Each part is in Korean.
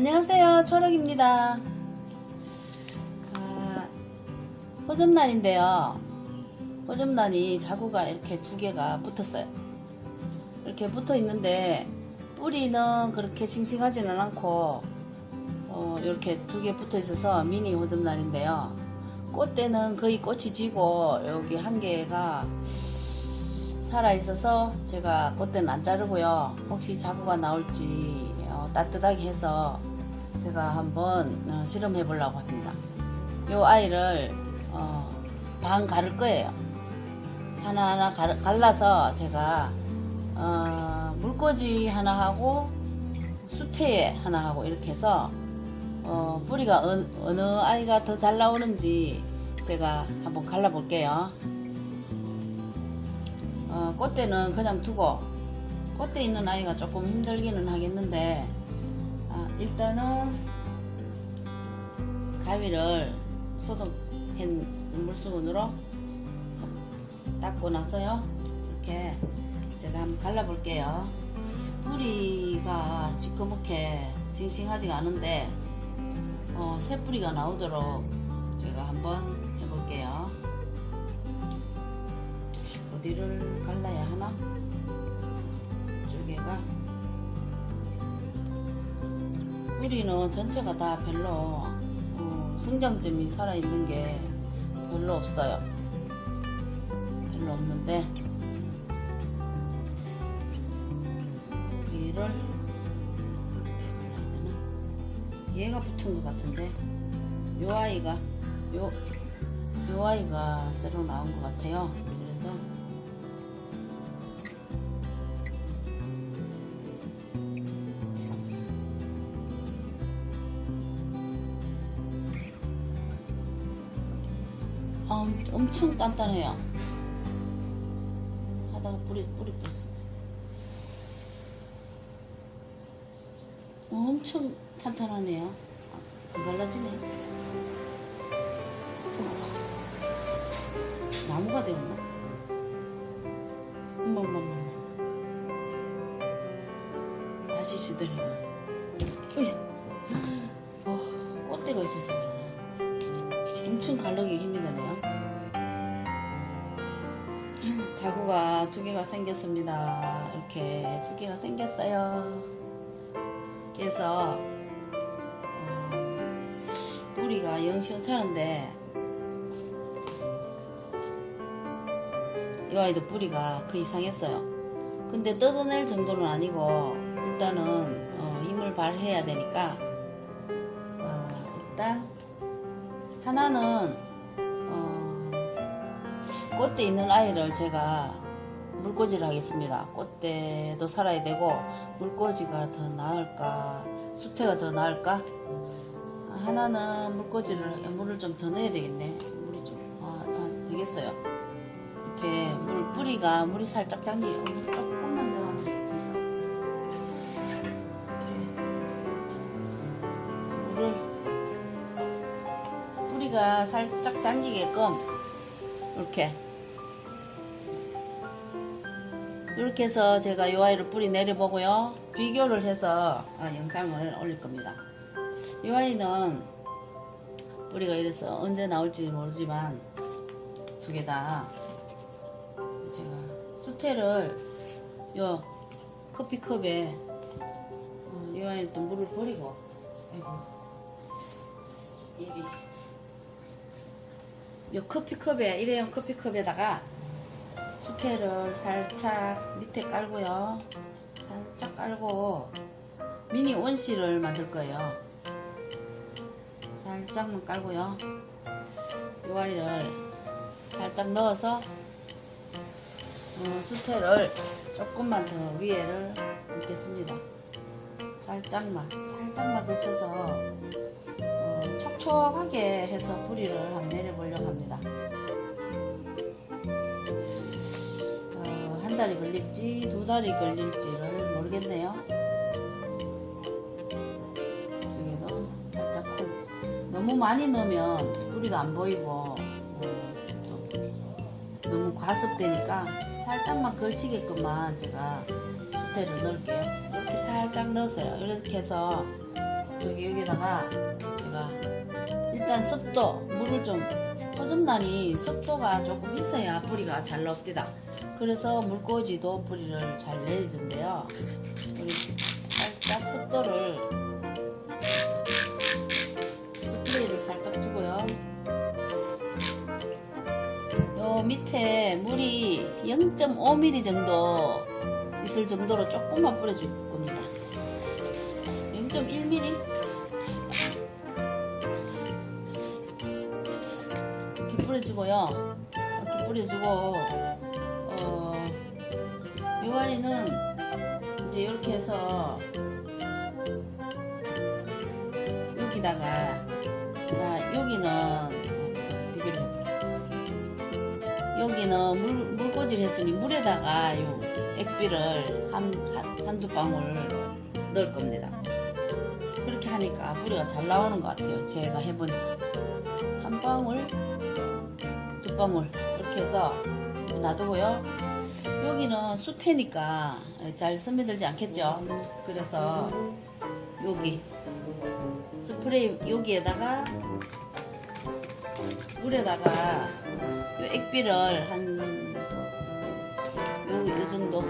안녕하세요. 초록입니다. 아, 호접란인데요. 호접란이 자구가 이렇게 두 개가 붙었어요. 이렇게 붙어 있는데 뿌리는 그렇게 싱싱하지는 않고 어, 이렇게 두 개 붙어 있어서 미니 호접란인데요. 꽃대는 거의 꽃이 지고 여기 한 개가 살아 있어서 제가 꽃대는 안 자르고요. 혹시 자구가 나올지 어, 따뜻하게 해서 제가 한번 어, 실험해 보려고 합니다. 요 아이를 어, 반 가를 거예요. 하나하나 갈- 갈라서 제가 어, 물꽂이 하나 하고 수태에 하나 하고 이렇게 해서 어, 뿌리가 어느, 어느 아이가 더 잘 나오는지 제가 한번 갈라 볼게요. 어, 꽃대는 그냥 두고 꽃대 있는 아이가 조금 힘들기는 하겠는데 아, 일단은 가위를 소독한 물수건으로 닦고 나서요. 이렇게 제가 한번 갈라 볼게요. 뿌리가 시커멓게 싱싱하지가 않은데 어, 새 뿌리가 나오도록 제가 한번 해볼게요. 어디를 갈라야 하나? 뿌리는 전체가 다 별로 어, 성장점이 살아있는 게 별로 없어요. 별로 없는데 여기를 얘가 붙은 것 같은데 요 아이가 요, 요 아이가 새로 나온 것 같아요. 그래서 아, 엄청 단단해요. 하다가 뿌리 뿌리 뿌렸어. 어, 엄청 탄탄하네요. 아, 안 갈라지네. 우와. 나무가 되었나? 어머, 어머, 어머. 다시 시도해봤어. 으이. 어, 꽃대가 있었어. 엄청 갈르기 힘이 드네요. 자구가 두 개가 생겼습니다. 이렇게 두 개가 생겼어요. 그래서 어, 뿌리가 영 시원찮은데 이 아이도 뿌리가 거의 상했어요. 근데 뜯어낼 정도는 아니고 일단은 어, 힘을 발해야 되니까 어, 일단 하나는 어, 꽃대 있는 아이를 제가 물꽂이를 하겠습니다. 꽃대도 살아야 되고 물꽂이가 더 나을까 수태가 더 나을까 하나는 물꽂이를 물을 좀 더 넣어야 되겠네. 물이 좀 아, 아, 되겠어요. 이렇게 물 뿌리가 물이 살짝 잠기게 물 조금만 더 하면 되겠습니다. 물을 뿌리가 살짝 잠기게끔 이렇게 이렇게 해서 제가 이 아이를 뿌리 내려보고요. 비교를 해서 아, 영상을 올릴 겁니다. 이 아이는 뿌리가 이래서 언제 나올지 모르지만 두 개 다 제가 수태를 요 커피컵에 어, 이 아이는 또 물을 버리고 아이고 요 커피컵에 일회용 커피컵에다가 수태를 살짝 밑에 깔고요. 살짝 깔고 미니 원시를 만들 거예요. 살짝만 깔고요. 요 아이를 살짝 넣어서 어, 수태를 조금만 더 위에를 넣겠습니다. 살짝만 살짝만 걸쳐서 어, 촉촉하게 해서 뿌리를 한번 내려보려고 달이 걸릴지 두 달이 걸릴지를 모르겠네요. 저기도 살짝 큰 너무 많이 넣으면 뿌리도 안 보이고 너무 과습되니까 살짝만 걸치게끔만 제가 수태를 넣을게요. 이렇게 살짝 넣었어요. 이렇게 해서 저기 여기다가 제가 일단 습도 물을 좀 호접란이 습도가 조금 있어야 뿌리가 잘 나옵니다. 그래서 물꽂이도 뿌리를 잘 내리던데요. 우리 살짝 습도를 스프레이를 살짝 주고요. 요 밑에 물이 0.5mm 정도 있을 정도로 조금만 뿌려줄 겁니다. 0.1mm? 뿌려주고, 어, 이 아이는 이제 이렇게 해서 여기다가, 아, 여기는, 비교를 해볼게요. 여기는 물, 물꽂이를 했으니 물에다가 요 액비를 한, 한, 한두 방울 넣을 겁니다. 그렇게 하니까 뿌리가 잘 나오는 것 같아요. 제가 해보니까. 한 방울, 두 방울, 이렇게 해서 놔두고요. 여기는 수태니까 잘 스며들지 않겠죠. 그래서 여기 스프레이 여기에다가 물에다가 요 액비를 한 요, 요 정도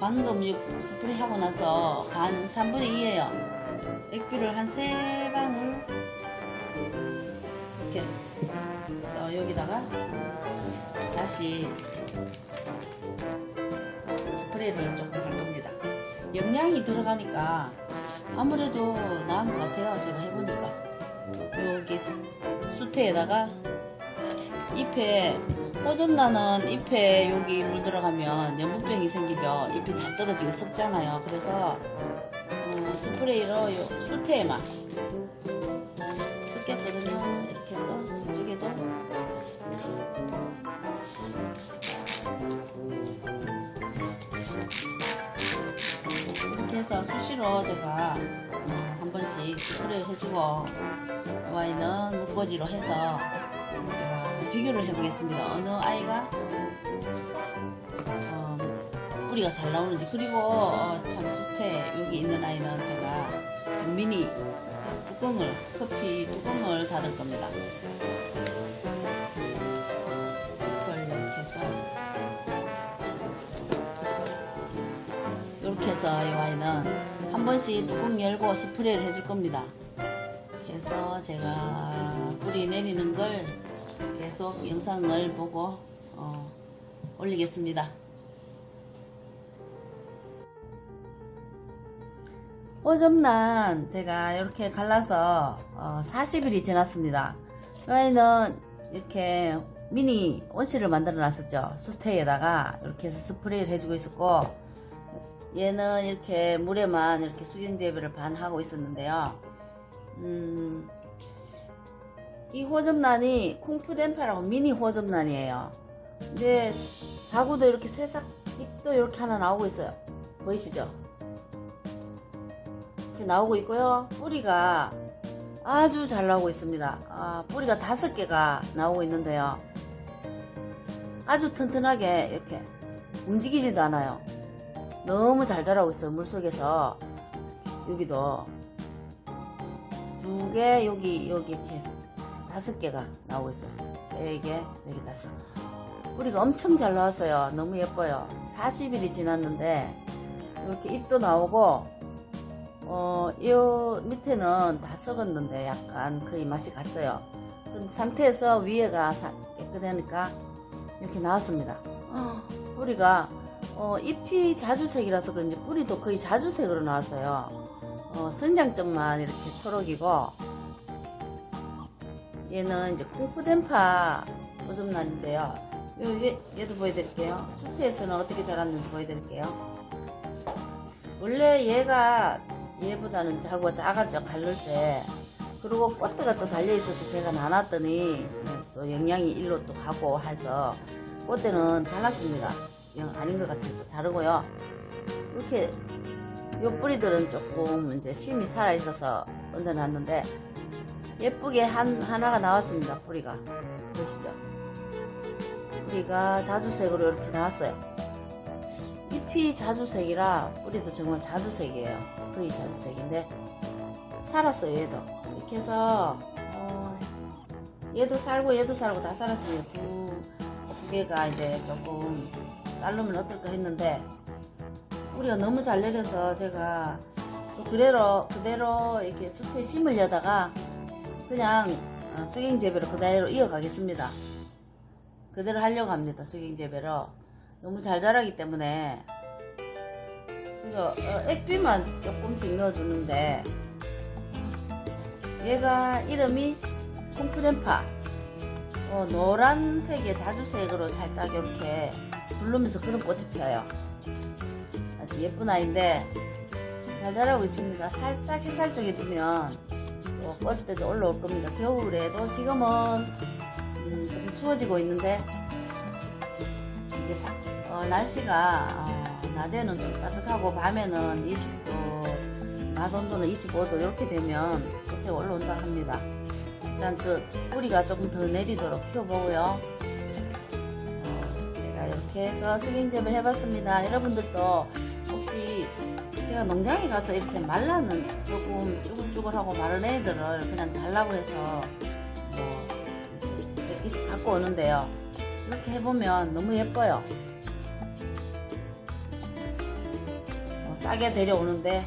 방금 요 스프레이 하고 나서 한 3분의 2에요 액비를 한세 방울 이렇게 그래서 여기다가 다시 스프레이를 조금 할 겁니다 영양이 들어가니까 아무래도 나은 것 같아요 제가 해보니까 여기 수- 수태에다가 잎에 호접나는 잎에 여기 물 들어가면 연분병이 생기죠. 잎이 다 떨어지고 썩잖아요. 그래서 어, 스프레이로 요 수태에만 섞였거든요. 이렇게 해서 이쪽에도 해서 수시로 제가 음, 한 번씩 스프레이를 해주고 와인은 물꽂이로 해서 제가 비교를 해보겠습니다. 어느 아이가 어, 뿌리가 잘 나오는지 그리고 어, 참 수태 여기 있는 아이는 제가 미니 뚜껑을 커피 뚜껑을 닫을 겁니다. 해서 이 와인은 한 번씩 뚜껑 열고 스프레이를 해줄 겁니다. 그래서 제가 뿌리 내리는 걸 계속 영상을 보고 어, 올리겠습니다. 오점란 제가 이렇게 갈라서 어, 40일이 지났습니다. 여기는 이렇게 미니 온실을 만들어 놨었죠. 수태에다가 이렇게 해서 스프레이를 해주고 있었고 얘는 이렇게 물에만 이렇게 수경재배를 반 하고 있었는데요. 음, 이 호접란이 콩푸덴파라고 미니 호접란이에요. 근데 자구도 이렇게 새싹 잎도 이렇게 하나 나오고 있어요. 보이시죠? 이렇게 나오고 있고요. 뿌리가 아주 잘 나오고 있습니다. 아, 뿌리가 다섯 개가 나오고 있는데요. 아주 튼튼하게 이렇게 움직이지도 않아요. 너무 잘 자라고 있어요. 물속에서 여기도 두 개, 여기 여기 이렇게 다섯 개가 나오고 있어요. 세 개, 네 개, 다섯. 뿌리가 엄청 잘 나왔어요. 너무 예뻐요. 40일이 지났는데 이렇게 잎도 나오고 어, 이 밑에는 다 썩었는데 약간 거의 맛이 갔어요. 그 상태에서 위에가 사- 깨끗하니까 이렇게 나왔습니다. 어, 뿌리가 어, 잎이 자주색이라서 그런지 뿌리도 거의 자주색으로 나왔어요. 어, 성장점만 이렇게 초록이고 얘는 이제 콩푸덴파 오점란인데요. 요 위에 얘도 보여드릴게요. 수태에서는 어떻게 자랐는지 보여드릴게요. 원래 얘가 얘보다는 자구가 작았죠 갈를 때 그리고 꽃대가 또 달려있어서 제가 나눴더니 또 영양이 일로 또 가고 해서 꽃대는 잘났습니다 영 아닌 것 같아서 자르고요. 이렇게 요 뿌리들은 조금 이제 심이 살아 있어서 얹어놨는데 예쁘게 한, 하나가 나왔습니다 뿌리가. 보시죠. 뿌리가 자주색으로 이렇게 나왔어요. 잎이 자주색이라 뿌리도 정말 자주색이에요. 거의 자주색인데 살았어요 얘도. 이렇게 해서 어, 얘도 살고 얘도 살고 다 살았습니다. 두, 두 개가 이제 조금 딸르면 어떨까 했는데 뿌리가 너무 잘 내려서 제가 또 그대로 그대로 이렇게 숲에 심으려다가 그냥 어, 수경 재배로 그대로 이어가겠습니다. 그대로 하려고 합니다. 수경 재배로 너무 잘 자라기 때문에 그래서 어, 액비만 조금씩 넣어주는데 얘가 이름이 콩푸덴파 어, 노란색의 자주색으로 살짝 이렇게 부르면서 그런 꽃이 펴요. 아주 예쁜 아이인데 잘 자라고 있습니다. 살짝 햇살 쪽에 두면 또 뻗을 때도 올라올 겁니다. 겨울에도 지금은 음, 좀 추워지고 있는데 이게 사- 어, 날씨가 어, 낮에는 좀 따뜻하고 밤에는 20도, 낮 온도는 25도 이렇게 되면 그때 올라온다 합니다. 일단 그 뿌리가 조금 더 내리도록 키워보고요. 어, 제가 이렇게 해서 수경재배를 해봤습니다. 여러분들도 혹시 제가 농장에 가서 이렇게 말라는 조금 쭈글쭈글하고 마른 애들을 그냥 달라고 해서 뭐 이렇게 몇 개씩 갖고 오는데요. 이렇게 해보면 너무 예뻐요. 어, 싸게 데려오는데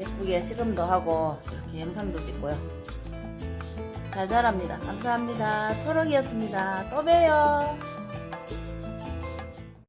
예쁘게 실험도 하고 이렇게 영상도 찍고요. 잘 자랍니다. 감사합니다. 초록이었습니다. 또 봬요.